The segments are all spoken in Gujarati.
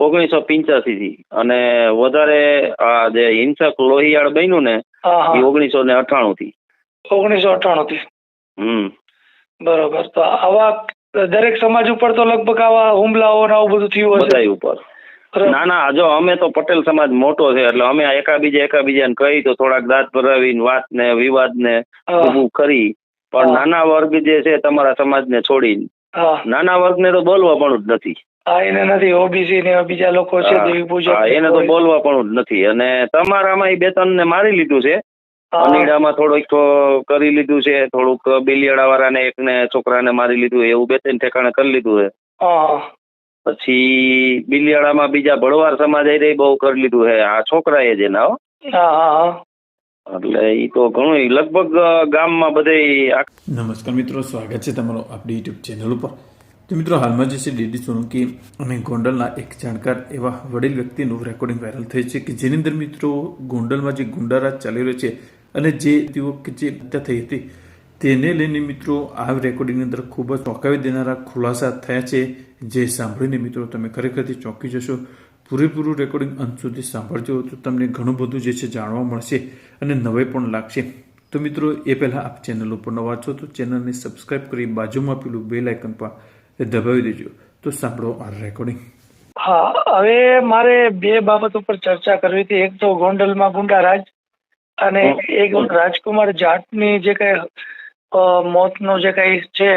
ઓગણીસો પિંચ્યાસી થી અને વધારે આ જે હિંસક લોહિયાળ બન્યું ને એ ઓગણીસો ને અઠાણું થી ઓગણીસો અઠાણું થી હમ. બરોબર. તો આવા દરેક સમાજ ઉપર તો લગભગ આવા હુમલાઓ ને આવું બધું થયું હશે? ઉપર. ના ના જો અમે તો પટેલ સમાજ મોટો છે એટલે અમે એકાબીજા એકાબીજાને કહી તો થોડાક દાંત ભરાવીને વાત ને વિવાદ ને ઊભું કરી. પણ નાના વર્ગ જે છે તમારા સમાજને છોડીને. નાના નાના વર્ગને તો બોલવા પણ જ નથી. હા એને નથી ઓબીસી ને બીજા લોકો છે દેવી પૂજક એને તો બોલવા પણ નથી. અને તમારામાં એ બે ત્રણ ને મારી લીધું છે. અનીડામાં થોડુંક કરી લીધું છે થોડુંક બિલિયાળા વાળાને એકને છોકરાને મારી લીધું એવું બે ત્રણ ઠેકાણે કરી લીધું છે. પછી બિલિયાળામાં બીજા ભળવાર સમાજ એ બહુ કરી લીધું છે આ છોકરાએ જે ના હો. હા હા. હા એટલે એ તો ઘણું લગભગ ગામમાં બધે નમસ્કાર મિત્રો સ્વાગત છે તમારો આપણી યુટ્યુબ ચેનલ ઉપર. તો મિત્રો, હાલમાં જે છે ડીડી સોલંકી અને ગોંડલના એક જાણકાર એવા વડીલ વ્યક્તિનું રેકોર્ડિંગ વાયરલ થયું છે કે જેની અંદર મિત્રો ગોંડલમાં જે ગુંડારાજ ચાલી રહ્યો છે અને જે તેઓ કે જે હત્યા થઈ હતી, તેને લઈને મિત્રો આ રેકોર્ડિંગની અંદર ખૂબ જ ચોંકાવી દેનારા ખુલાસા થયા છે. જે સાંભળીને મિત્રો તમે ખરેખરથી ચોંકી જશો. પૂરેપૂરું રેકોર્ડિંગ અંત સુધી સાંભળજો તો તમને ઘણું બધું જે છે, જાણવા મળશે અને નવાઈ પણ લાગશે. તો મિત્રો, એ પહેલાં આપ ચેનલ ઉપર નવા છો તો ચેનલને સબસ્ક્રાઇબ કરી બાજુમાં પેલું બેલ આઇકન પર એ દબાવી દેજો. તો સાંભળો આ રેકોર્ડિંગ હા હવે મારે બે બાબત ઉપર ચર્ચા કરવી હતી. એક તો ગોંડલમાં ગુંડારાજ અને એક રાજકુમાર જાટની જે કઈ મોતનું જે કઈ છે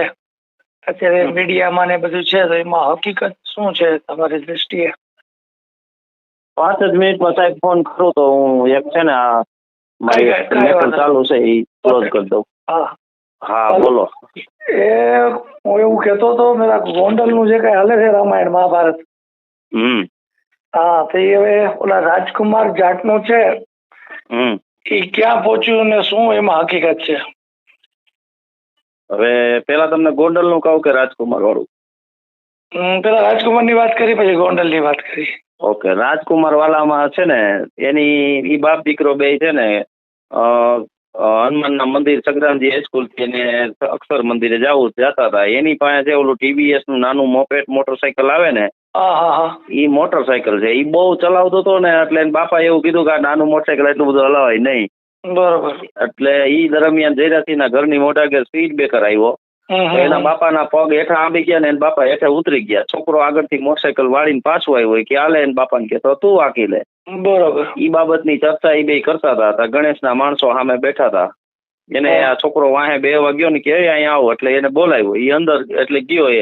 અત્યારે મીડિયામાં ને બધું છે તો એમાં હકીકત શું છે તમારી દ્રષ્ટિએ? પાંચ જ મિનિટમાં સાહેબ ફોન કરું તો હું એક છે ને આ મારી ચાલુ છે એ ક્લોઝ કરી દઉં. હા. હા બોલો. એ હું એવું કેતો હતો મેરા ગોંડલનું જે કઈ હાલે છે રામાયણ મહાભારત. હમ. હા તો એ હવે ઓલા રાજકુમાર જાટનું છે હમ. એ ક્યાં પહોંચ્યું ને શું એમાં હકીકત છે? હવે પેલા તમને ગોંડલનું કહું કે રાજકુમાર વાળું પેલા પેલા રાજકુમારની વાત કરી પછી ગોંડલની વાત કરી. ઓકે રાજકુમાર વાલામાં છે ને એની ઈ બાપ દીકરો બે છે ને હનુમાનના મંદિર સંગ્રામજી હાઈસ્કૂલથી એને અક્ષર મંદિરે જવું જતા હતા. એની પાસે છે ઓલું ટીવીએસનું નાનું મોપેટ મોટરસાયકલ આવે ને એ મોટરસાયકલ છે. એ બહુ ચલાવતો હતો ને એટલે એને બાપા એવું કીધું કે આ નાનું મોટરસાયકલ એટલું બધું હલાવાય નહીં. બરોબર. એટલે ઈ દરમિયાન જયરાસિંહના ઘરની મોટા કે સ્પીડ બ્રેકર આવ્યો. એના. બાપાના પગ હેઠા આંબી ગયા ને એના બાપા હેઠે ઉતરી ગયા. છોકરો આગળથી મોટરસાયકલ વાળીને પાછો આવ્યો. હોય કે આલે એના બાપાને કે તો તું આકી લે. બરોબર. ઈ બાબતની ચર્ચા ઈ બે કરતા હતા. તો ગણેશના માણસો સામે બેઠા હતા. એને આ છોકરો વાહે બે વાગ્યો ને કે "એ અહીંયા આવો. એટલે એને બોલાવ્યો. ઈ અંદર એટલે ગયો એ.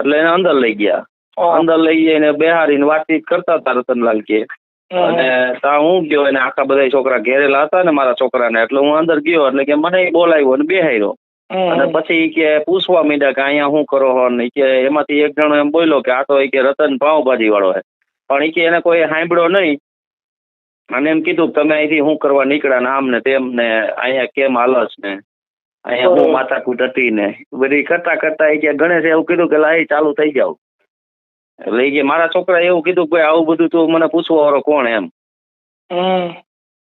એટલે એને અંદર લઈ ગયા. અંદર લઈ જઈને બેહારીને વાતચીત કરતા હતા રતનલાલ કે. અને તા હું ગયો? એને આખા બધા છોકરા ઘેરેલા હતા ને મારા છોકરાને. એટલે હું અંદર ગયો. એટલે કે મને બોલાવ્યો અને બેહાર્યો. અને પછી કે પૂછવા માંડ્યા કે અહીંયા શું કરો હો? ને કે એમાંથી એક જણો એમ બોલ્યો કે આ તો કે રતન પાવભાજી વાળો છે પણ એ કે એને કોઈ સાંભળ્યો નહીં. અને એમ કીધું કે તમે અહીંથી શું કરવા નીકળ્યા ને આમ ને તેમ ને અહીંયા કેમ હાલસ ને? અહીંયા હું. માથાકૂટ હતી ને? બધી કરતા કરતા એ કે ગણેશે એવું કીધું કે લાઈ ચાલુ થઈ જાવ. એટલે એ કે મારા છોકરાએ એવું કીધું કે આવું બધું તું મને પૂછવા વાળો કોણ એમ.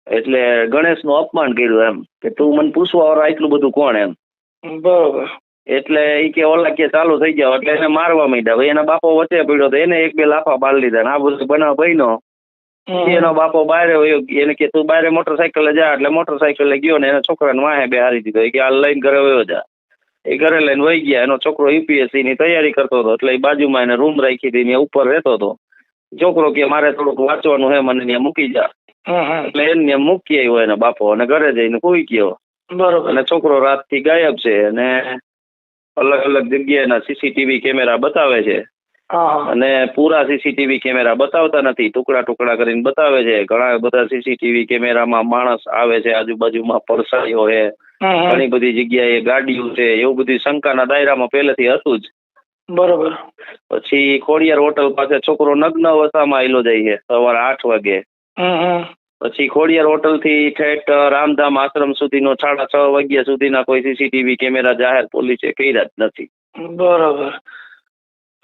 એટલે ગણેશનું અપમાન કર્યું એમ કે તું મને પૂછવા વાળો આટલું બધું કોણ એમ? બરોબર. એટલે ઈ કે ઓલા કે ચાલુ થઈ ગયા એટલે એને મારવા માંડ્યા. એના બાપો વચ્ચે પડ્યો તો એને એક બે લાફા બાળ લીધા ને આ બધું બનાવ બન્યો. એનો બાપો બહાર એને કે તું બહાર મોટરસાયકલે જા એટલે મોટરસાયકલે ગયો ને એના છોકરાને વાહે બેહારી દીધો. એ કે આ લઈને ઘરે વયો જા. એ ઘરે લઈને વહી ગયા. એનો છોકરો યુપીએસસી ની તૈયારી કરતો હતો એટલે એ બાજુમાં એને રૂમ રાખી હતી ને ઉપર રહેતો હતો. છોકરો કે મારે થોડુંક વાંચવાનું હે મને ત્યાં મૂકી જા. એટલે એને મૂકી આવ્યો એના બાપો અને ઘરે જઈને કોઈ ગયો. બરોબર. અને છોકરો રાતથી ગાયબ છે અને અલગ અલગ જગ્યાના સીસીટીવી કેમેરા બતાવે છે. અને પૂરા સીસીટીવી કેમેરા બતાવતા નથી. ટુકડા ટુકડા કરીને બતાવે છે. ઘણા બધા સીસીટીવી કેમેરામાં માણસ આવે છે આજુબાજુમાં પડસાઈઓ છે. ઘણી બધી જગ્યાએ ગાડીઓ છે. એવું બધી શંકાના દાયરામાં પહેલેથી હતું જ. બરોબર. પછી ખોડિયાર હોટલ પાસે છોકરો નગ્ન અવસ્થામાં આવેલો જાય છે. સવારે આઠ વાગે. પછી ખોડિયાર હોટલથી ઠેઠ રામધામ આશ્રમ સુધીનો સાડા છ વાગ્યા સુધીના કોઈ સીસીટીવી કેમેરા જાહેર પોલીસે કર્યા જ નથી. બરોબર.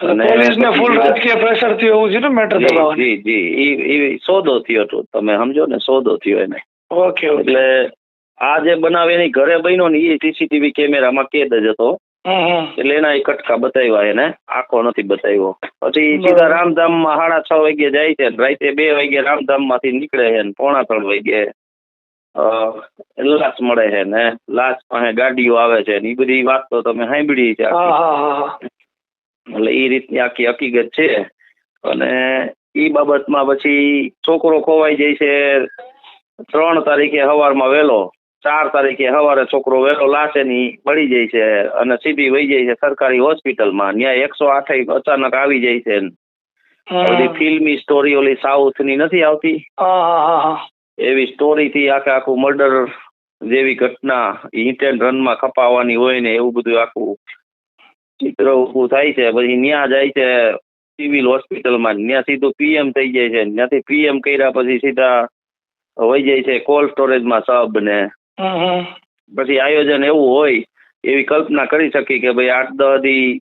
પોલીસને ફૂલ રાજકીય પ્રેશર થયો એવું છે ને મેટર જી જી જી. ઈ ઈ સોદો થયો હતો. તમે સમજો ને સોદો થયો એને. ઓકે એટલે આ જે બનાવ એની ઘરે બન્યો ને એ સીસીટીવી કેમેરામાં કેદ જ હતો. એટલે એના કટકા બતાવ્યા એને. આખો નથી બતાવ્યો. પછી સીધા રામધામમાં સાડા છ વાગે જાય છે. રાતે બે વાગે રામધામમાંથી નીકળે છે પોણા ત્રણ વાગે લાશ મળે છે ને. લાશ પાસે ગાડીઓ આવે છે ને. એ બધી વાત તો તમે સાંભળી છે એટલે એ રીતની આખી હકીકત છે. અને એ બાબતમાં પછી છોકરો ખોવાઈ જાય છે ત્રણ તારીખે સવારમાં વહેલો. ચાર તારીખે સવારે છોકરો વહેલો લાશે ની મળી જાય છે અને સીધી વહી જાય છે સરકારી હોસ્પિટલમાં. ત્યાં એકસો આઠ અચાનક આવી જાય છે બધી ફિલ્મી સ્ટોરી ઓલી સાઉથની નથી આવતી? એવી સ્ટોરી સ્ટોરીથી આખે આખું મર્ડર જેવી ઘટના હિટ એન્ડ રનમાં ખપાવવાની હોય ને એવું બધું આખું ચિત્ર ઉભું થાય છે. પછી ન્યા જાય છે સિવિલ હોસ્પિટલમાં. ત્યાં સીધું પીએમ થઈ જાય છે. ત્યાંથી પીએમ કર્યા પછી સીધા વહી જાય છે કોલ્ડ સ્ટોરેજમાં સબ ને. પછી આયોજન એવું હોય એવી કલ્પના કરી શકી કે ભાઈ આઠ દસ દી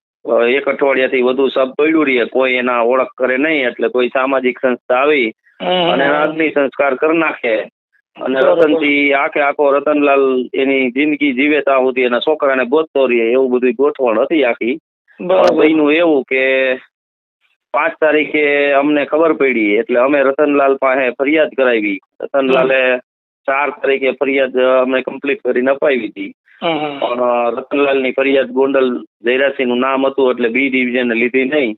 એક અઠવાડિયાથી વધુ સબ પડ્યું રહીએ કોઈ એના ઓળખ કરે નહીં એટલે કોઈ સામાજિક સંસ્થા આવી અને અગ્નિ સંસ્કાર કરી નાખે. અને. રતનથી આખે આખો રતનલાલ એની જિંદગી જીવે ત્યાં સુધી એના છોકરાને ગોતતો રહીએ એવું બધું ગોઠવણ હતી આખી. ભાઈનું એવું કે પાંચ તારીખે અમને ખબર પડી એટલે અમે રતનલાલ પાસે ફરિયાદ કરાવી. રતનલાલે ચાર તારીખે ફરિયાદ અમે કમ્પ્લીટ કરીને અપાવી હતી. પણ રતનલાલની ફરિયાદ ગોંડલ જયરાજસિંહનું નામ હતું એટલે બી ડિવિઝને લીધી નહીં.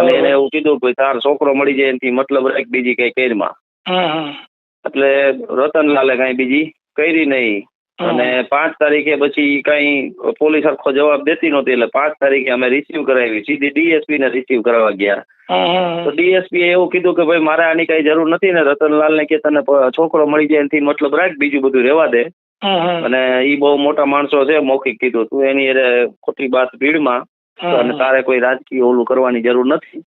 અને એને એવું કીધું કે તાર છોકરો મળી જાય એનાથી મતલબ રાખ બીજી કઈ કેરમાં. એટલે રતનલાલે કઈ બીજી કરી નહીં. અને પાંચ તારીખે પછી કઈ પોલીસ સરખો જવાબ દેતી નહોતી એટલે પાંચ તારીખે અમે રિસીવ કરાવી. સીધી ડીએસપી ને રિસીવ કરાવવા ગયા. તો ડીએસપી એવું કીધું કે ભાઈ મારે આની કઈ જરૂર નથી ને રતનલાલ ને કે તને છોકરો મળી જાય એનાથી મતલબ રાખ બીજું બધું રેવા દે. અને ઈ બહુ મોટા માણસો છે મૌખિક કીધું. તું એની ખોટી બાત ભીડમાં. અને તારે કોઈ રાજકીય ઓલું કરવાની જરૂર નથી.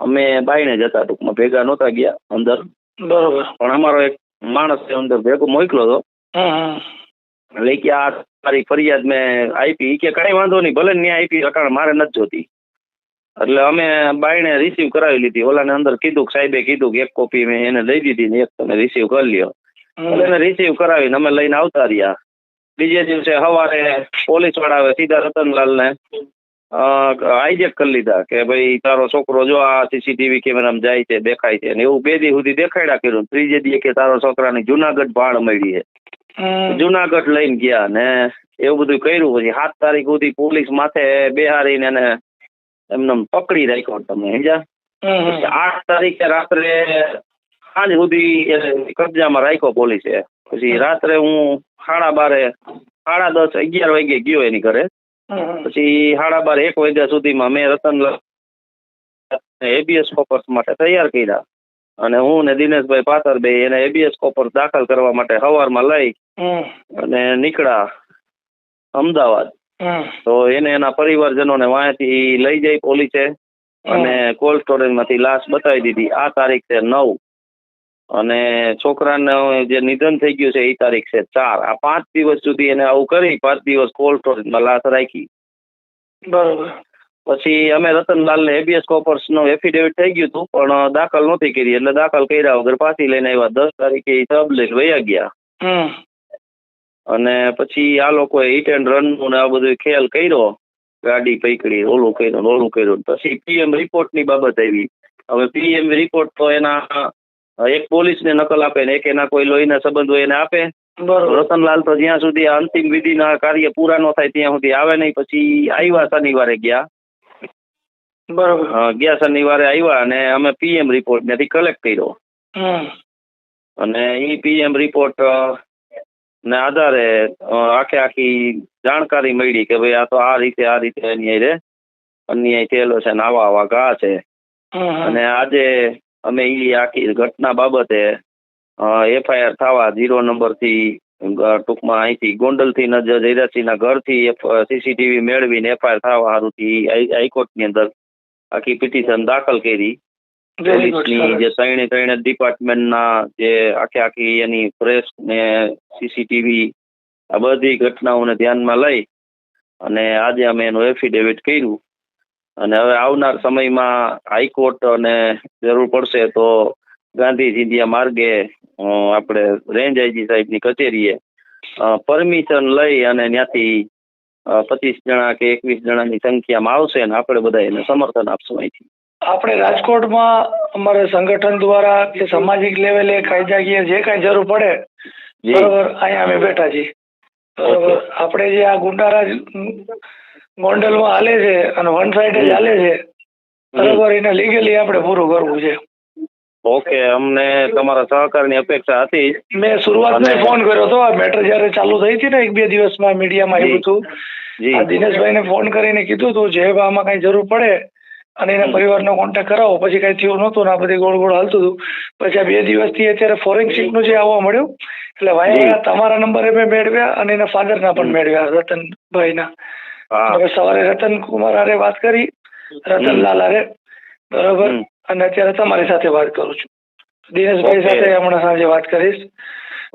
અમે બાઈને જતા ટૂંકમાં ભેગા નહોતા ગયા અંદર. બરોબર. પણ અમારો એક માણસ અંદર ભેગો મોકલો હતો. એટલે કે આ મારી ફરિયાદ મેં આપી. કે કઈ વાંધો નહીં ભલે ન્યાય આપી કારણ મારે નથી જોતી. એટલે અમે બાઈને રિસીવ કરાવી લીધી. ઓલાને અંદર કીધું કે સાહેબે કીધું કે એક કોપી મેં એને લઈ દીધી ને એક તમે રિસીવ કરી લ્યો. એટલે એને રિસીવ કરાવીને અમે લઈને આવતા રહ્યા. બીજે દિવસે સવારે પોલીસ વાળાએ સીધા રતનલાલને હાઈજેક કરી લીધા કે ભાઈ તારો છોકરો જો આ સીસીટીવી કેમેરામાં જાય છે દેખાય છે ને એવું બે દી સુધી દેખાડ્યા કર્યું. ત્રીજે દીએ કે તારો છોકરાની જુનાગઢ ભાણ મળી છે. જુનાગઢ લઈને ગયા ને એવું બધું કર્યું. પછી સાત તારીખ સુધી પોલીસ માથે બેહારીને એને એમને પકડી રાખ્યો તમે સમજ્યા. આઠ તારીખે રાત્રે સાંજ સુધી કબજામાં રાખ્યો પોલીસે. પછી રાત્રે હું સાડા બારે સાડા દસ અગિયાર વાગે ગયો એની ઘરે. પછી સાડા બાર એક વાગ્યા સુધીમાં મેં રતન એબીએસ કોપર્સ માટે તૈયાર કર્યા. અને હું ને દિનેશભાઈ પાતરભાઈ એને એબીએસ કોપર દાખલ કરવા માટે સવારમાં લઈ અને નીકળ્યા અમદાવાદ. તો એને એના પરિવારજનોને વાંચી લઈ જઈ પોલીસે અને કોલ્ડ સ્ટોરેજમાંથી લાશ બતાવી દીધી. આ તારીખ છે નવ. અને છોકરાને જે નિધન થઈ ગયું છે એ તારીખ છે ચાર. આ પાંચ દિવસ સુધી એને આવું કરી પાંચ દિવસ કોલ્ડ સ્ટોરેજમાં લાશ રાખી. બરોબર. પછી અમે રતનલાલને એબીએસ કોપર્સનું એફિડેવિટ થઈ ગયું હતું પણ દાખલ નહોતી કરી. એટલે દાખલ કર્યા વગર પાછી લઈને આવ્યા. દસ તારીખે સબ લઈને વયા ગયા. અને પછી આ લોકોએ હિટ એન્ડ રનનું ને આ બધું ખ્યાલ કર્યો. ગાડી પકડી ઓલું કર્યું ને ઓલું કર્યું પછી પીએમ રિપોર્ટની બાબત આવી. હવે પીએમ રિપોર્ટ તો એના એક પોલીસને નકલ આપે ને એક એના કોઈ લોહીના સંબંધ હોય એને આપે. રતનલાલ તો જ્યાં સુધી આ અંતિમ વિધિના કાર્ય પૂરા ન થાય ત્યાં સુધી આવે નહીં. પછી આવ્યા શનિવારે ગયા. બરોબર. ગયા શનિવારે આવ્યા અને અમે પીએમ રિપોર્ટ ત્યાંથી કલેક્ટ કર્યો. અને એ પીએમ રિપોર્ટ ને આધારે આખે આખી જાણકારી મળી કે ભાઈ આ તો આ રીતે આ રીતે અન્યાય રે અન્યાય થયેલો છે ને આવા આવા ઘા છે. અને આજે અમે એ આખી ઘટના બાબતે એફઆઈઆર થવા ઝીરો નંબરથી ટૂંકમાં અહીંથી ગોંડલથી નજર જયરાજસિંહના ઘરથી સીસીટીવી મેળવીને એફઆઈઆર થવા સારુંથી હાઈકોર્ટની અંદર આખી પિટિશન દાખલ કરી. પોલીસની જે ત્રણે ત્રણે ડિપાર્ટમેન્ટના જે આખે આખી એની પ્રેસ ને સીસીટીવી આ બધી ઘટનાઓને ધ્યાનમાં લઈ અને આજે અમે એનું એફિડેવિટ કર્યું. અને હવે આવનાર સમયમાં હાઈકોર્ટ અને જરૂર પડશે તો ગાંધી ચિંધ્યા માર્ગે આપણે રેન્જ આઈજી સાહેબની કચેરીએ પરમિશન લઈ અને ત્યાંથી પચીસ જણા કે એકવીસ જણાની સંખ્યામાં આવશે અને આપણે બધા એને સમર્થન આપશું અહીંથી. આપણે રાજકોટમાં અમારે સંગઠન દ્વારા કે સામાજિક લેવલે કાયદાકીય જે કાંઈ જરૂર પડે બરોબર અહીંયા અમે બેઠા છીએ. બરોબર આપણે જે આ ગુંડારાજ ગોંડલમાં હાલે છે અને વન સાઈડ જ હાલે છે બરોબર એને લીગલી આપણે પૂરું કરવું છે. ઓકે અમને તમારા સહકારની અપેક્ષા હતી મેં શરૂઆતમાં ફોન કર્યો હતો. આ મેટર જ્યારે ચાલુ થઈ હતી ને એક બે દિવસમાં મીડિયામાં. આવ્યું હતું. દિનેશભાઈને ફોન કરીને કીધું હતું જે આમાં કઈ જરૂર પડે અને એના. પરિવારનો કોન્ટેક્ટ કરાવો. પછી કઈ થયું નહોતું ને આ બધી ગોળ ગોળ હાલતું હતું. પછી આ બે દિવસથી અત્યારે ફોરેન્સિકનું જે આવવા મળ્યું એટલે વાયા તમારા નંબરે મેં મેળવ્યા અને એના ફાધરના પણ મેળવ્યા રતનભાઈના. ના હવે સવારે રતન કુમાર આરે વાત કરી રતનલાલ આરે બરોબર. અને અત્યારે તમારી સાથે વાત કરું છું. દિનેશભાઈ. સાથે હમણાં સાંજે વાત કરીશ.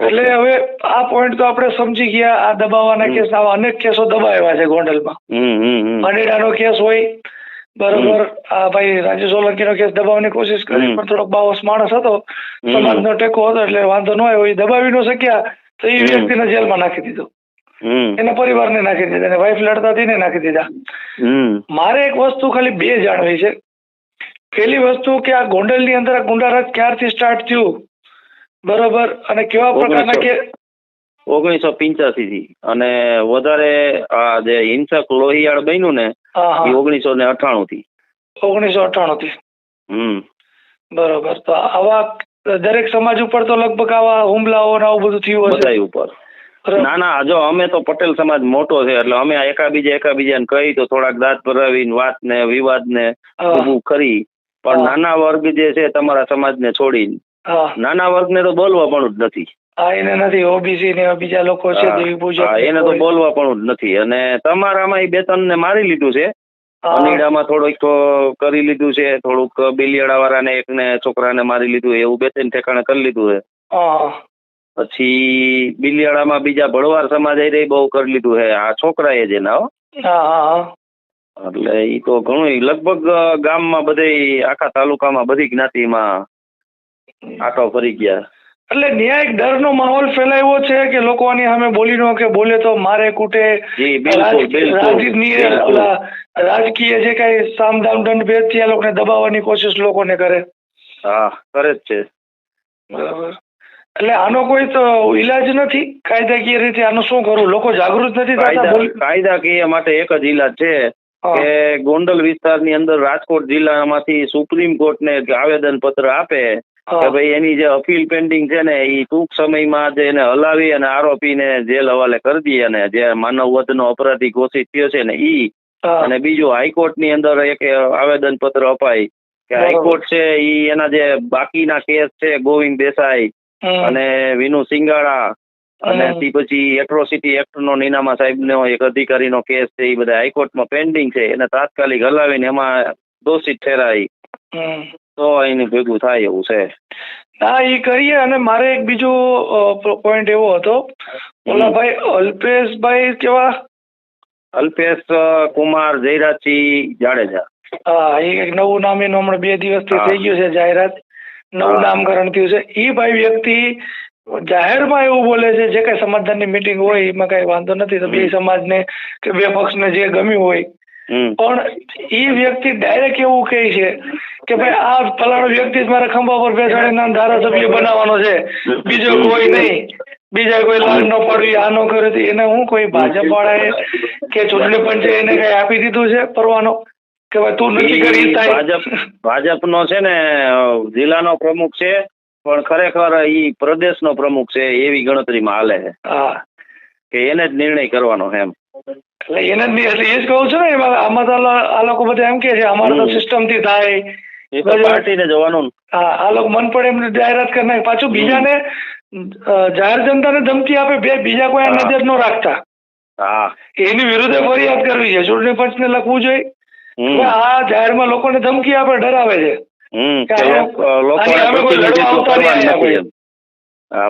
એટલે હવે આ પોઈન્ટ તો આપણે સમજી ગયા આ દબાવવાના કેસ આવા અનેક કેસો દબાવ્યા છે ગોંડલમાં. અનેડાનો કેસ હોય બરોબર આ ભાઈ રાજુ સોલંકીનો કેસ દબાવવાની કોશિશ કરી પણ થોડોક બાવસ માણસ હતો સમાજનો ટેકો હતો એટલે વાંધો ન આવ્યો. એ દબાવી ન શક્યા તો એ. વ્યક્તિને જેલમાં નાખી દીધો. એના પરિવારને નાખી દીધા અને વાઈફ લડતા હતી ને નાખી દીધા. મારે એક વસ્તુ ખાલી બે જાણવી છે. પહેલી વસ્તુ કે આ ગોંડલની અંદર આ ગુંડારાજ ક્યારથી સ્ટાર્ટ થયું? બરોબર? અને કેવા પ્રકારના કે ઓગણીસો પિંચ્યાસી થી. અને વધારે આ જે હિંસક લોહિયાળ બન્યું ને એ ઓગણીસો ને અઠાણું થી. ઓગણીસો અઠાણું થી. હમ. બરોબર. તો આવા દરેક સમાજ ઉપર તો લગભગ આવા હુમલાઓ ને આવું બધું થયું હશે? ઉપર. ના ના જો અમે તો પટેલ સમાજ મોટો છે એટલે અમે એકાબીજા એકાબીજાને કહી તો થોડાક દાંત ભરાવીને વાત ને વિવાદ ને ઊભું કરી પણ નાના વર્ગ જે છે તમારા સમાજને છોડીને હા. નાના વર્ગને તો બોલવા પણ જ નથી. હા એને નથી. ઓબીસી ને બીજા લોકો છે દેવી એને તો બોલવા પણ જ નથી. અને તમારામાં બે ત્રણને મારી લીધું છે. અનીડામાં થોડુંક કરી લીધું છે થોડુંક બિલિયાળા વાળાને એકને છોકરાને મારી લીધું એવું બે ત્રણ ઠેકાણે કરી લીધું છે. પછી બિલિયાળામાં બીજા ભળવાર સમાજ એ બહુ કરી લીધું છે. આ છોકરાએ જ એના. એટલે ઈ તો ઘણું લગભગ ગામમાં બધે આખા તાલુકામાં બધી જ્ઞાતિમાં આટો ફરી ગયા. એટલે ન્યાય ડરનો માહોલ ફેલાયો છે કે લોકો આની સામે બોલી નો કે બોલે તો મારે કૂટે? રાજકીય જે કઈ સામધામ દંડ ભેદથી આ લોકોને દબાવવાની કોશિશ લોકોને કરે. હા કરે જ છે. બરાબર. એટલે આનો કોઈ તો ઈલાજ નથી? કાયદાકીય રીતે આનું શું કરવું લોકો જાગૃત નથી કાયદાકીય માટે એક જ ઈલાજ છે. કે ગોંડલ વિસ્તારની અંદર રાજકોટ જિલ્લામાંથી સુપ્રીમ કોર્ટને આવેદન પત્ર આપે કે ભાઈ એની જે અપીલ પેન્ડિંગ છે ને એ ટૂંક સમયમાં જ એને હલાવી અને આરોપીને જેલ હવાલે કરી દઈએ અને જે માનવ વધનો અપરાધી ઘોષિત થયો છે ને ઈ. અને બીજું હાઈકોર્ટની અંદર એક આવેદન પત્ર અપાય કે હાઈકોર્ટ છે ઈ એના જે બાકીના કેસ છે ગોવિંદ દેસાઈ અને વિનુ સિંગાળા અને. તે પછી એટ્રોસિટી એક્ટ નો નીનામા સાહેબનો એક અધિકારીનો કેસ છે એ બધા હાઈકોર્ટમાં પેન્ડિંગ છે એને તાત્કાલિક હલાવીને એમાં દોષિત ઠેરાય. તો એની ભેગું થાય એવું છે. હા એ કરીએ અને મારે એક બીજો પોઈન્ટ એવો હતો. ઓલા ભાઈ અલ્પેશભાઈ કેવા? અલ્પેશ કુમાર જયરાજસિંહ જાડેજા. હા એક નવું નામ એનું હમણાં બે દિવસથી હા. થઈ ગયું છે જાહેરાત. નવું નામકરણ થયું છે. એ ભાઈ વ્યક્તિ જાહેરમાં એવું બોલે છે જે કઈ સમાધાનની મિટિંગ હોય એમાં કઈ વાંધો નથી. તો બે સમાજને કે બે પક્ષને જે ગમ્યું હોય. પણ એ વ્યક્તિ ડાયરેક્ટ એવું કહે છે કે ભાઈ આ ફલાણો વ્યક્તિ જ મારા ખંભા પર બેસાડીને નામ ધારાસભ્ય બનાવવાનો છે. બીજો કોઈ નહીં. બીજા કોઈ લાલ ન પડવી આ ન કર્યો એને હું કોઈ ભાજપ વાળાએ કે ચૂંટણી પંચે એને કઈ આપી દીધું છે પરવાનો? કે ભાઈ તું નથી કરી ભાજપ ભાજપનો છે ને જિલ્લાનો પ્રમુખ છે. પણ ખરેખર એ પ્રદેશનો પ્રમુખ છે એવી ગણતરીમાં હાલે છે. હા. કે એને જ નિર્ણય કરવાનો એમ. એટલે એને જ એટલે એ જ કહું છું ને એમાં આમાં તો આ લોકો બધા એમ કે છે અમારે તો હમ. સિસ્ટમથી થાય. એ તો પાર્ટીને જવાનું. હા આ લોકો મન પડે એમને જાહેરાત કરી નાખે પાછું બીજાને જાહેર જનતાને ધમકી આપે બે બીજા કોઈ. નજર ન રાખતા. હા. એની વિરુદ્ધે ફરિયાદ કરવી છે. ચૂંટણી પંચને લખવું જોઈએ. આ જાહેરમાં લોકોને ધમકી આપે ડરાવે છે. હમ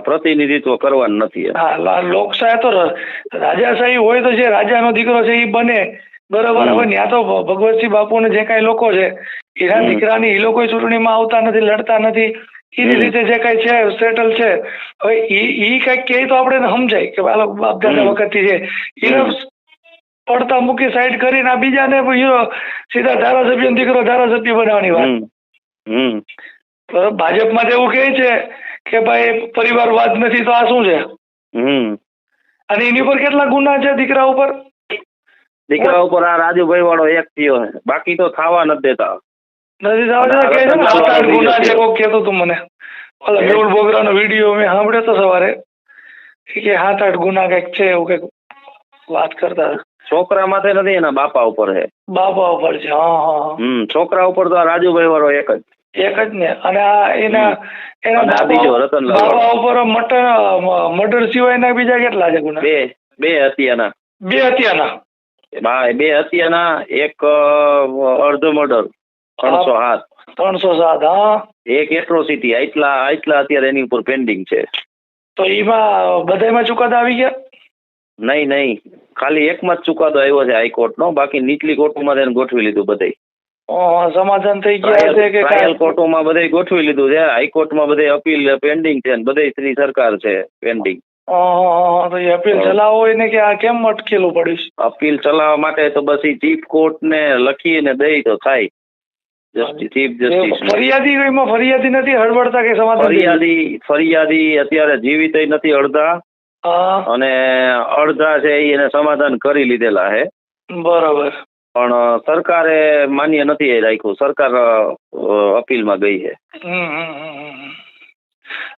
પ્રતિનિધિત્વ કરવાનું નથી લોકશાહી તો રાજાશાહી હોય તો જે રાજાનો દીકરો છે એ બને. બરાબર હવે ત્યાં તો ભગવતસિંહ બાપુ ને જે કઈ લોકો છે એના દીકરાની એ લોકો ચૂંટણીમાં આવતા નથી લડતા નથી. એની રીતે જે કઈ છે સેટલ છે. હવે ઈ કંઈક કે તો આપણે સમજાય કે બાપ દાદા હમ. વખતથી છે. એને પડતા મૂકી સાઈડ કરીને આ બીજાને સીધા ધારાસભ્ય દીકરો ધારાસભ્ય બનાવવાની વાત. હમ. ભાજપમાં એવું કહે છે કે ભાઈ પરિવારવાદ નથી તો આ શું છે? હમ. અને એની ઉપર કેટલા ગુના છે દીકરા ઉપર? દીકરા ઉપર આ રાજુભાઈ વાળો એક થયો છે. બાકી તો ખાવા નથી દેતા. નથી થવા દેતા? કહે છે ને ગુના છે કોક કહેતું તું મને. ઓલા મેહુલ બોગરાનો વીડિયો મેં સાંભળ્યો તો સવારે. કે સાત આઠ ગુના કંઈક છે એવું કંઈક વાત કરતા. છોકરા માથે નથી એના બાપા ઉપર છે. બાપા ઉપર છે હા હા હા. હમ છોકરા ઉપર તો આ રાજુભાઈ વાળો એક જ. એક જ ને? અને આ એના એના બીજો રતનલાલ બાપા ઉપર મટર મર્ડર સિવાયના બીજા કેટલા છે ગુના? બે બે હત્યાના. બે હત્યાના? બા- બે હત્યાના એક અડધો અર્ધ મર્ડર ત્રણસો સાત. ત્રણસો સાત હા. એક એટ્રોસિટી આટલા આટલા અત્યારે એની ઉપર પેન્ડિંગ છે. તો એમાં બધામાં ચુકાદા આવી ગયા? નહીં નહીં. ખાલી એકમાં જ ચુકાદો આવ્યો છે હાઈકોર્ટનો. બાકી નીચલી કોર્ટોમાં તેને ગોઠવી લીધું બધે સમાધાન થઈ ગયા છે કે ટ્રાયલ કોર્ટોમાં બધે ગોઠવી લીધું છે. હાઈકોર્ટમાં બધે અપીલ પેન્ડિંગ છે ને બધે શ્રી સરકાર છે પેન્ડિંગ તો એ અપીલ ચલાવો એને કે આ કેમ અટકેલું પડ્યું? અપીલ ચલાવવા માટે તો બસ ઈ ચીફ લખી લખીને દઈ તો થાય. ફરિયાદી ફરિયાદી નથી હળવડતા કે સમાધાન ફરિયાદી ફરિયાદી અત્યારે જીવિત નથી અડધા હા અને અડધા છે એને સમાધાન કરી લીધેલા છે. બરોબર. પણ સરકારે માન્ય નથી રાખ્યું. સરકાર અપીલમાં ગઈ છે.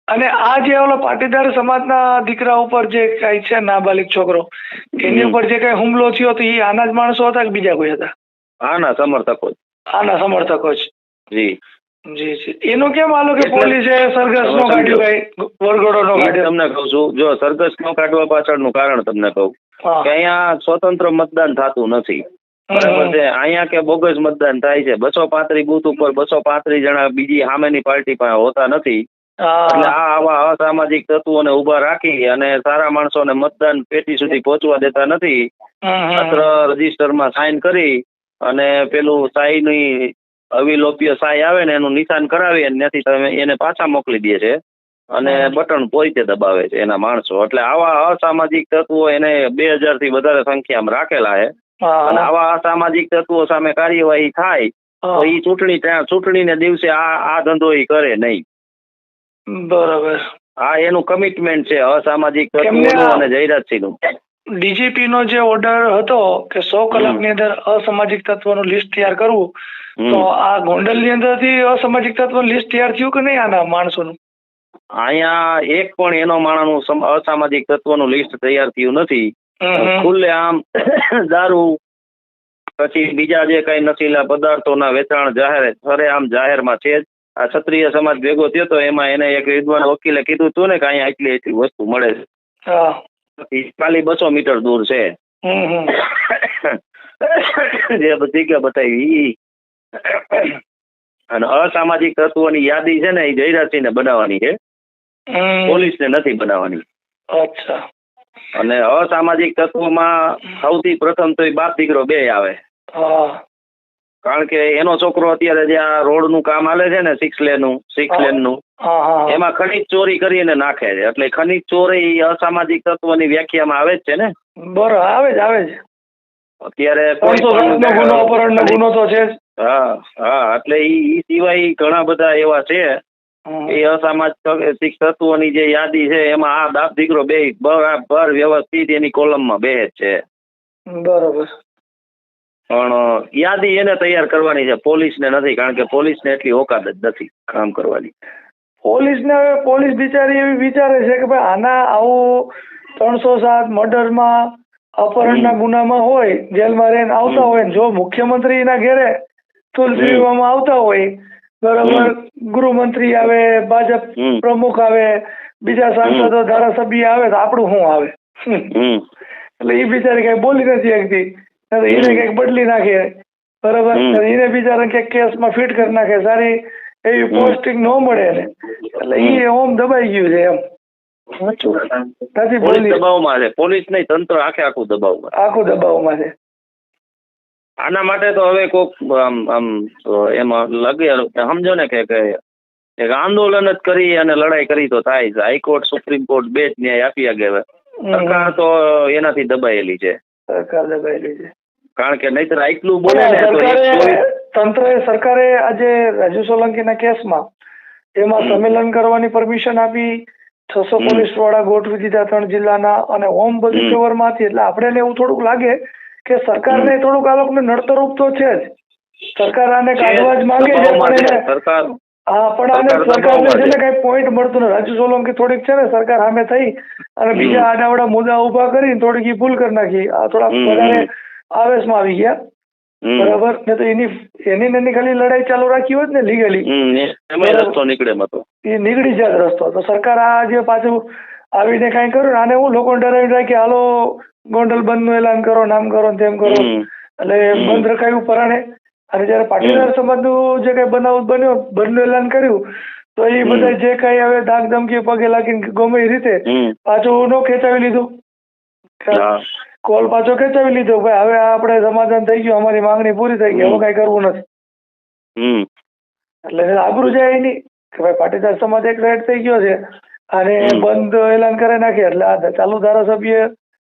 અને આ જે ઓલો પાટીદાર સમાજના દીકરા ઉપર જે કઈ છે નાબાલિક છોકરો એની ઉપર જે કઈ હુમલો થયો તો એ આના જ માણસો હતા કે બીજા કોઈ હતા? આના સમર્થકો જ. આના સમર્થકો જ. જી. જી જી. એનું કેમ આલો કે પોલીસે સરઘસ નો. કાઢ્યો કઈ? વરઘોડો નો કાઢ્યો? તમને કહું છું જો સરઘસ નો કાઢવા પાછળનું કારણ તમને કહું કે અહીંયા સ્વતંત્ર મતદાન થતું નથી. બરાબર છે? અહીંયા કે બોગસ મતદાન થાય છે. બસો પાંત્રીસ બુથ ઉપર બસો પાંત્રીસ જણા બીજી સામેની પાર્ટી પાસે હોતા નથી. એટલે આ આવા અસામાજિક તત્વોને ઊભા રાખી અને સારા માણસોને મતદાન પેટી સુધી પહોંચવા દેતા નથી. માત્ર રજિસ્ટર માત્ર રજીસ્ટરમાં સાઇન કરી અને પેલું સાઈની અવિલોપ્ય સાય આવે ને એનું નિશાન કરાવી અને ત્યાંથી તમે એને પાછા મોકલી દે છે. અને બટન પોઈતે દબાવે છે એના માણસો. એટલે આવા અસામાજિક તત્વો એને બે હજારથી વધારે સંખ્યામાં રાખેલા છે. અને આવા અસામાજિક તત્વો સામે કાર્યવાહી થાય તો એ ચૂંટણી ત્યાં ચૂંટણીને દિવસે આ આ ધંધો એ કરે નહીં. બરાબર. આ એનું કમિટમેન્ટ છે અસામાજિક તત્વો અને આ- નું ડીજીપી નો જે ઓર્ડર હતો કે સો કલાકની અંદર અસામાજિક તત્વોનું લિસ્ટ તૈયાર કરવું તો આ ગોંડલની અંદરથી અસામાજિક તત્વ લિસ્ટ તૈયાર થયું કે નહીં આના માણસોનું? અહીંયા એક પણ એનો માણસનું સમ- અસામાજિક તત્વોનું લિસ્ટ તૈયાર થયું નથી. ખુલ્લે આમ દારૂ પછી બીજા જે કઈ નશીલા પદાર્થોના વેચાણ જાહેર સરે આમ જાહેરમાં છે જ. આ ક્ષત્રિય સમાજ ભેગો થયો તો એમાં એને એક વિદ્વાન વકીલે કીધું હતું ને કે અહીંયા એટલી એટલી વસ્તુ મળે છે. ખાલી બસો મીટર દૂર છે. જે કે બતાવી ઈ. અને અસામાજિક તત્વોની યાદી છે ને એ જયરાજસિંહને બનાવવાની છે. પોલીસ પોલીસને નથી બનાવવાની. અચ્છા. અને અસામાજિક તત્વોમાં સૌથી પ્રથમ તો એ બાપ દીકરો બે આવે. કારણ કે એનો છોકરો અત્યારે જે આ રોડનું કામ હાલે છે ને સિક્સ લેનનું સિક્સ લેન લેનનું હા એમાં ખનીજ ચોરી કરીને નાખે છે. એટલે ખનીજ ચોરી અસામાજિક તત્વની વ્યાખ્યામાં આવે જ છે ને? બરોબર આવે જ આવે જ. અત્યારે નો ગુનો ગુનો તો છે હા હા એટલે ઈ સિવાય ઘણા બધા એવા છે. એ અસામાજિક તત્વોની જે યાદી છે એમાં આ બાપ દીકરો બે બરાબર વ્યવસ્થિત એની કોલમમાં બે છે. બરોબર. પણ યાદી એને તૈયાર કરવાની છે. પોલીસને નથી કારણ કે પોલીસને એટલી ઓકાત જ નથી કામ કરવાની. પોલીસને હવે પોલીસ બિચારી એવી વિચારે છે કે ભાઈ આના આવું ત્રણસો સાત મર્ડરમાં અપહરણના ગુનામાં હોય જેલમાં રહીને આવતા હોય ને જો મુખ્યમંત્રીના ઘેરે તુલસી હમ. આવતા હોય બરાબર ગૃહમંત્રી આવે ભાજપ પ્રમુખ આવે બીજા સાંસદો ધારાસભ્ય આવે તો આપણું શું આવે? એટલે એ બિચારી કઈ બોલી નથી શકતી. નહીંતર એને કંઈક બદલી નાખે. બરાબર એને બિચારા કંઈક કેસમાં ફિટ કરી નાખે. સારી એવી પોસ્ટિંગ ન મળે એને. એટલે એ ઓમ દબાઈ ગયું છે એમ. પોલીસ દબાવમાં છે. પોલીસ નહીં તંત્ર આખે આખું દબાવમાં આખું દબાવમાં છે. આના માટે તો હવે કોક આમ એમાં લગે સમજો ને કે કે એક આંદોલન જ કરી અને લડાઈ કરી તો થાય છે. હાઈકોર્ટ સુપ્રીમ કોર્ટ બે જ ન્યાય આપી આગે હવે. સરકાર તો એનાથી દબાયેલી છે. સરકાર દબાયેલી છે કારણ કે નહીતર આટલું બોલે ને સરકારે તંત્રએ સરકારે આજે રાજુ સોલંકીના કેસમાં એમાં સંમેલન કરવાની પરમિશન આપી છસો પોલીસવાળા ગોઠવી દીધા ત્રણ જિલ્લાના અને હોમ બધી. કવરમાંથી. એટલે આપણે એવું થોડુંક લાગે કે સરકારને થોડુંક આ લોકોને નડતરૂપ તો છે જ. સરકાર આને કાઢવા જ માંગે છે પણ સરકાર હા પણ આને સરકાર સરકારને છે ને કઈ પોઈન્ટ મળતું નથી. રાજુ સોલંકી થોડીક છે ને સરકાર સામે થઈ અને બીજા આડાવડા મુદ્દા ઊભા કરીને થોડીક ઈ ભૂલ કરી નાખી. આ થોડા. વધારે આવેશમાં આવી ગયા. બરાબર? ને તો એની એની ને ખાલી લડાઈ ચાલુ રાખી હોત ને લીગલી રસ્તો નીકળે તો. એ નીકળી જાય રસ્તો. તો સરકાર આ જે પાછું આવીને કાંઈ કર્યું ને આને હું લોકોને ડરાવી રાખી હાલો ગોંડલ બંધનું એલાન કરો નામ કરો ને તેમ કરો. એટલે. બંધ રખાયું પરાણે. અને જયારે પાટીદાર સમાજનું જે કઈ બનાવ બન્યો બંધનું એલાન કર્યું તો એ બધા જે કઈ હવે ધાક ધમકી પગે લાગીને ગમે એ રીતે. પાછું નો ખેંચાવી લીધું. કોલ પાછો ખેંચાવી લીધો ભાઈ હવે આપણે સમાધાન થઈ ગયું અમારી માંગણી પૂરી થઈ ગઈ હવે કઈ કરવું નથી. એટલે આબરૂ જાય એની કે ભાઈ પાટીદાર સમાજ એક રેડ થઈ ગયો છે અને બંધ એલાન કરી નાખે એટલે આ ચાલુ ધારાસભ્ય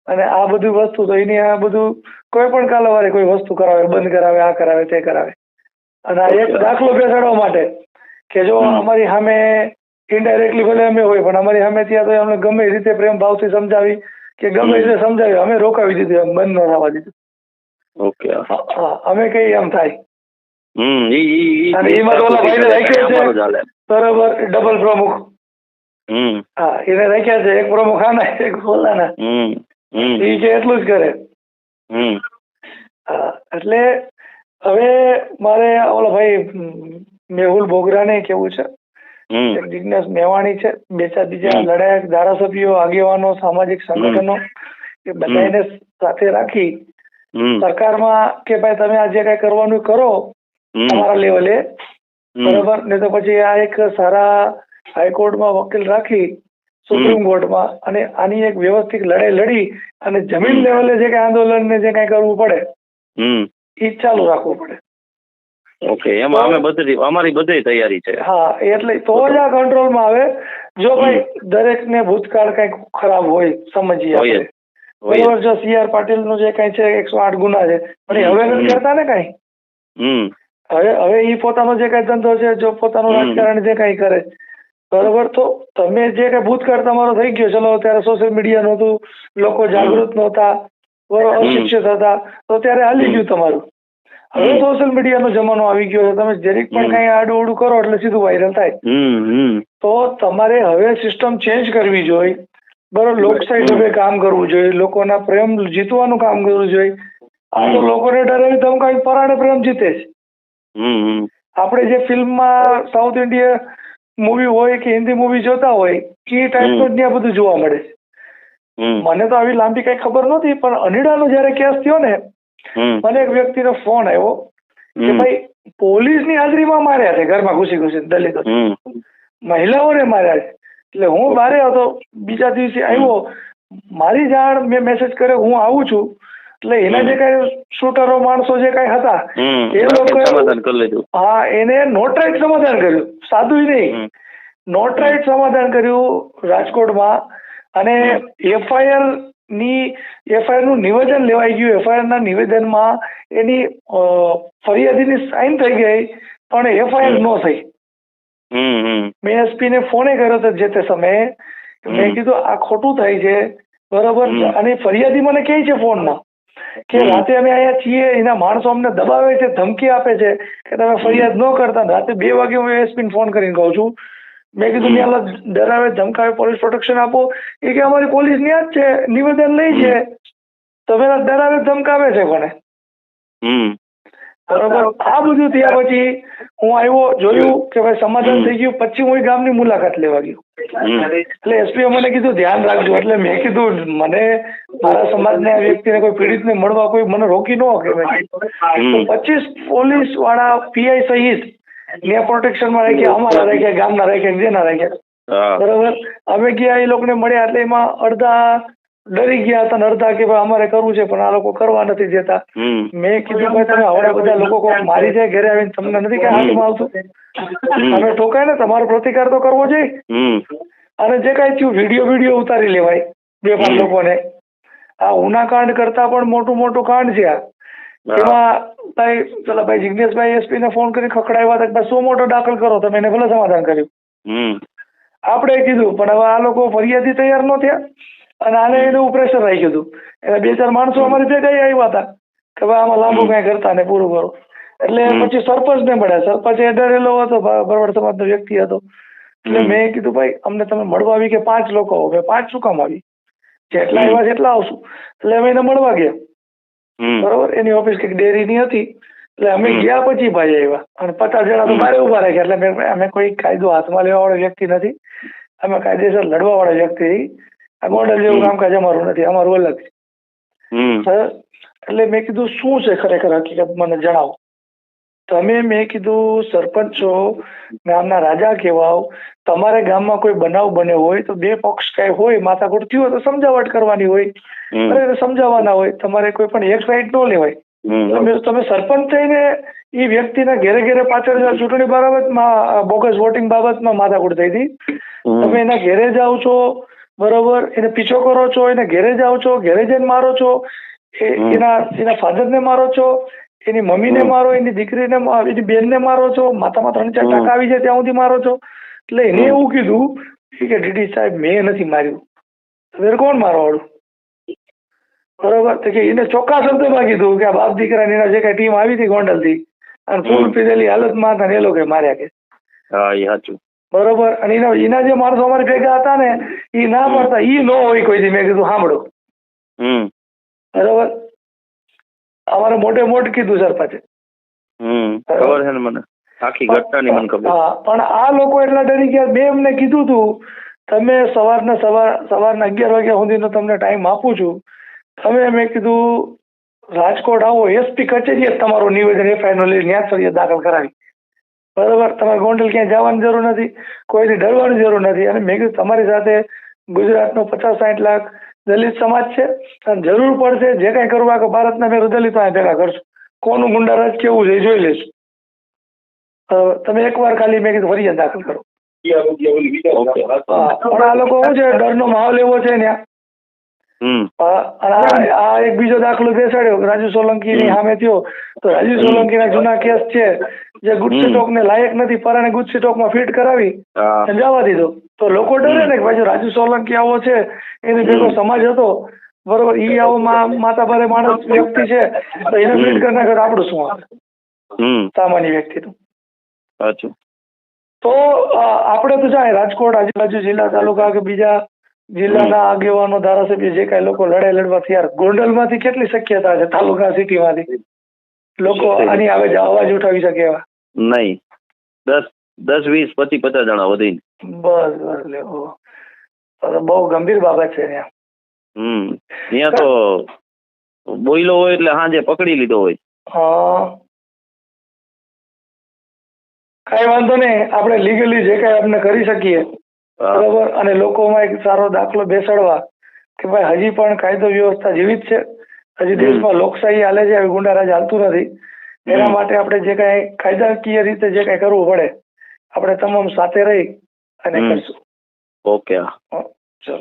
અને આ બધી વસ્તુ તો એની આ બધું કોઈ પણ કાલાવારે કોઈ વસ્તુ કરાવે બંધ કરાવે આ કરાવે તે કરાવે. અને આ એક દાખલો બેસાડવા માટે કે જો અમારી સામે ઇનડાયરેક્ટલી ભલે અમે હોય પણ અમારી સામે ત્યાં તો અમને ગમે રીતે પ્રેમ ભાવથી સમજાવી કે ગમે રીતે સમજાવી અમે રોકાવી દીધું એમ બંધ ન થવા દીધું. ઓકે હા, અમે કઈ એમ થાય. હમ ઈ એમાં તો ઓલા ભાઈને રાખ્યો છે. અમારું જ હાલે. બરાબર ડબલ પ્રમુખ. હમ. હા એને રાખ્યા છે એક પ્રમુખ આના એક ઓલાના. હમ. એ જે એટલું જ કરે. એટલે હવે મારે ઓલા ભાઈ મેહુલ બોગરાને કેવું છે? જિજ્ઞાસ મેવાણી છે બે ચાર બીજા. લડાયક ધારાસભ્યો આગેવાનો સામાજિક સંગઠનો એ બધાને સાથે રાખી સરકારમાં કે ભાઈ તમે આ જે કઈ કરવાનું કરો તમારા લેવલે બરોબર બરાબર? ને તો પછી આ એક સારા હાઈકોર્ટમાં વકીલ રાખી સુપ્રીમ કોર્ટમાં અને આની એક વ્યવસ્થિત લડાઈ લડી અને જમીન. લેવલે જે કઈ આંદોલન ને જે કઈ કરવું પડે એ ચાલુ રાખવું પડે. ઓકે એમાં અમે બધી અમારી બધી તૈયારી છે. હા એટલે તો જ આ કંટ્રોલમાં આવે. જો ભાઈ દરેકને ભૂતકાળ કંઈક ખરાબ હોય સમજીએ આપણે. બરોબર જો. સી આર પાટીલનું જે કઈ છે એકસો આઠ ગુના છે. પણ હવે નથી કરતા ને કઈ? હવે હવે એ પોતાનો જે કઈ ધંધો છે જો પોતાનું રાજકારણ જે કઈ કરે બરોબર? તો તમે જે કે ભૂતકાળ તમારો થઈ ગયો ચલો ત્યારે સોશિયલ મીડિયા નહોતું લોકો જાગૃત નહોતા બરોબર અશિક્ષિત હતા તો ત્યારે હાલી ગયું તમારું. હવે સોશિયલ મીડિયાનો જમાનો આવી ગયો છે. તમે જરીક પણ કઈ આડું કરો એટલે સીધું વાયરલ થાય. તો તમારે હવે સિસ્ટમ ચેન્જ કરવી જોઈએ. બરોબર? લોક સાઈડ હવે કામ કરવું જોઈએ. લોકોના પ્રેમ જીતવાનું કામ કરવું જોઈએ. આ તો. લોકોને ડરાવી કઈ પરાણે પ્રેમ જીતે છે. આપણે જે ફિલ્મમાં સાઉથ ઇન્ડિયન મૂવી હોય કે હિન્દી મૂવી જોતા હોય એ ટાઈપનું જ ત્યાં બધું જોવા મળે છે. મને તો આવી લાંબી કઈ ખબર નહોતી પણ અનિડાનો જયારે કેસ થયો ને મને એક વ્યક્તિનો ફોન આવ્યો કે. ભાઈ પોલીસની હાજરીમાં માર્યા છે ઘરમાં ઘૂસી ઘૂસી દલિતો. મહિલાઓને માર્યા છે. એટલે હું બારે હતો બીજા દિવસે આવ્યો. મારી જાણ મેં મેસેજ કર્યો હું આવું છું. એટલે એના જે કઈ શૂટરો માણસો જે કઈ હતા એ લોકો સમાધાન કરી લીધું. હા એને નોટરાઇટ સમાધાન કર્યું. સાદું નહીં. નોટ રાઈટ સમાધાન કર્યું રાજકોટમાં અને એફઆઈઆરની એફઆઈઆરનું નિવેદન લેવાઈ ગયું. એફઆઈઆર ના નિવેદનમાં એની ફરિયાદીની સાઇન થઈ ગઈ પણ એફઆઈઆર નો થઈ. મેં એસપી ને ફોને કર્યો હતો જે તે સમયે. મેં કીધું આ ખોટું થાય છે. બરોબર અને ફરિયાદી મને કે છે ફોનમાં. કે રાતે અમે અહીંયા છીએ એના માણસો અમને દબાવે છે ધમકી આપે છે કે તમે ફરિયાદ ન કરતા. રાતે બે વાગે હું એસપી ને ફોન કરીને કહું છું. મેં કીધું. ત્યાં ડરાવે ધમકાવે પોલીસ પ્રોટેક્શન આપો. એ કે અમારી પોલીસની જ છે નિવેદન લઈ છે. તમે ડરાવે ધમકાવે છે કોને? હમ. બરોબર? આ બધું થયા પછી હું આવ્યો જોયું કે ભાઈ સમાધાન થઈ ગયું. પછી હું એ ગામની મુલાકાત લેવા ગયો. એટલે એસપીએ મને કીધું ધ્યાન રાખજો. એટલે મેં કીધું મને મારા સમાજના વ્યક્તિને કોઈ પીડિતને મળવા કોઈ મને રોકી ન શકે મેં પચીસ પોલીસવાળા પીઆઈ સહિત ત્યાં પ્રોટેક્શનમાં રાખ્યા અમારા રાખ્યા ગામના રાખ્યા જેના રાખ્યા. બરોબર? અમે ગયા એ લોકોને મળ્યા એટલે એમાં અડધા ડરી ગયા હતા ને અડધા કે ભાઈ અમારે કરવું છે પણ આ લોકો કરવા નથી દેતા. મેં કીધું ભાઈ તમે હવે બધા લોકો મારી જાય ઘરે આવીને તમને નથી કઈ હાથમાં આવતું? તમે ઠોકાય ને તમારો પ્રતિકાર તો કરવો જોઈએ. અને જે કઈ થયું વીડિયો વીડિયો ઉતારી લેવાય બે પાંચ લોકોને. આ ઉનાકાંડ કરતા પણ મોટું મોટું કાંડ છે આ. એમાં ભાઈ ચલો ભાઈ જિજ્ઞેશભાઈ એસપી ને ફોન કરી ખખડાવ્યા હતા ભાઈ સો મોટો દાખલ કરો. તમે એને ભલે સમાધાન કર્યું. આપણે કીધું પણ હવે આ લોકો ફરિયાદી તૈયાર ન થયા. અને આને એનું પ્રેશર રાખ્યું હતું. એટલે બે ચાર માણસો અમારી ભેગા આવ્યા હતા કે ભાઈ આમાં લાંબુ કઈ કરતા ને પૂરું કરો. એટલે પછી સરપંચ ને મળ્યા. સરપંચ એ ડરેલો હતો બરવાડ સમાજનો વ્યક્તિ હતો. એટલે મેં કીધું ભાઈ અમને તમે મળવા આવી કે પાંચ લોકો આવો? મેં પાંચ શું કામ આવી? જેટલા એવા આવ્યા એટલા આવશું. એટલે અમે એને મળવા ગયા. બરોબર? એની ઓફિસ કંઈક ડેરીની હતી. એટલે અમે ગયા પછી ભાઈ આવ્યા. અને પચાસ જણા તો મારે ઊભા રાખ્યા. એટલે અમે કોઈ કાયદો હાથમાં લેવા વાળો વ્યક્તિ નથી. અમે કાયદેસર લડવા વાળા વ્યક્તિ. આ ગોંડલ જેવું કામકાજ અમારું નથી અમારું અલગ છે. એટલે મેં કીધું શું છે ખરેખર હકીકત મને જણાવો. તમે મેં કીધું સરપંચ છો ગામના રાજા કહેવાઓ તમારે ગામમાં કોઈ બનાવ બન્યો હોય તો બે પક્ષ કઈ હોય માથાકૂટ થયું હોય તો સમજાવટ કરવાની હોય. સમજાવવાના હોય તમારે કોઈ પણ એક સાઈડ ન લેવાય. તમે તમે સરપંચ થઈને એ વ્યક્તિના ઘેરે ઘેરે પાછળ ચૂંટણી બાબતમાં બોગસ વોટિંગ બાબતમાં માથાકૂટ થઈ હતી તમે એના ઘેરે જાઓ છો બરોબર? એને પીછો કરો છો એને ઘેરે જાઓ છો ઘેરે જઈને મારો છો એના એના ફાધરને મારો છો એની મમ્મીને. મારો એની દીકરીને એની બેનને મારો છો માથામાં ત્રણ ચાર. ટાંકા આવી જાય ત્યાં સુધી મારો છો. એટલે એને એવું કીધું કે ડીડી સાહેબ મેં નથી માર્યું. કોણ કોણ વાળું બરોબર? તો કે એને ચોખ્ખા શબ્દમાં કીધું કે આ બાપ દીકરા એના જે કઈ ટીમ આવી હતી ગોંડલથી અને ફૂલ પીધેલી હાલતમાં હતા ને એ લોકો માર્યા કે. હા એ સાચું. બરોબર. અને એના એના જે માણસો અમારે ભેગા હતા ને એ ના મળતા પડતા ઈ ન હોય કોઈ દી. મેં કીધું સાંભળો. બરોબર? અમારે મોટે મોટ કીધું સરપંચે ખબર છે ને મને? આખી ઘટનાની મને ખબર. હા પણ આ લોકો એટલા ડરી ગયા. મેં એમને કીધું હતું તમે સવારના સવાર સવારના અગિયાર વાગ્યા સુધીનો તમને ટાઈમ આપું છું. તમે મેં કીધું રાજકોટ આવો એસપી કચેરીએ તમારું નિવેદન એફઆઈઆર લઈને ત્યાં ફરિયાદ દાખલ કરાવી. બરોબર તમારે ગોંડલ ક્યાંય જવાની જરૂર નથી કોઈથી ડરવાની જરૂર નથી. અને મેં કીધું તમારી સાથે ગુજરાતનો પચાસ સાઠ લાખ દલિત સમાજ છે અને જરૂર પડશે જે કાંઈ કરવા કે ભારતના મેં દલિતો અહીંયા ભેગા કરશું. કોનું ગુંડારાજ કેવું છે એ જોઈ લેશું તમે એકવાર ખાલી મેં કીધું ફરિયાદ દાખલ કરો. પણ આ લોકો શું છે ડરનો માહોલ એવો છે ને અને આ એક બીજો દાખલો બેસાડ્યો રાજુ સોલંકી ની સામે થયો. તો રાજુ સોલંકી ના જૂના કેસ છે જે ગુજસી. ટોક ને લાયક નથી પરાણે ગુજસી ટોકમાં ફિટ કરાવી જવા દીધો. તો લોકો ડરે ને કે ભાઈ રાજુ સોલંકી આવો છે એની ભેગો સમાજ હતો બરોબર ઈ આવો માતા ભારે માણસ વ્યક્તિ છે તો એને ફિટ. કરી નાખે આપણું શું આવે? સામાન્ય વ્યક્તિનું. સાચું. તો આપણે તો જાય રાજકોટ આજુબાજુ જિલ્લા તાલુકા કે બીજા જિલ્લાના આગેવાનો ધારાસભ્ય જે કઈ લોકો લડાઈ લડવા તૈયાર ગોંડલમાંથી કેટલી શક્યતા છે? તાલુકા સિટીમાંથી? લોકો આની આવે અવાજ ઉઠાવી શકે એવા? નહીં. દસ દસ વીસ પચીસ પચાસ જણા વધીને. બસ બસ લે ઓહો. તો તો બહુ ગંભીર બાબત છે ત્યાં. હમ. ત્યાં તો બોયલો હોય એટલે હાંજે પકડી લીધો હોય. હા. કાંઈ વાંધો નહીં. આપણે લીગલી જે કઈ આપણે કરી શકીએ. બરોબર? અને લોકોમાં એક સારો દાખલો બેસાડવા કે ભાઈ હજી પણ કાયદો વ્યવસ્થા જીવિત છે. હજી દેશમાં લોકશાહી હાલે છે આવી ગુંડારાજ હાલતું નથી. એના માટે આપણે જે કાંઈ કાયદાકીય રીતે જે કાંઈ કરવું પડે આપણે તમામ સાથે રહી અને. કરશું. ઓકે ચલો.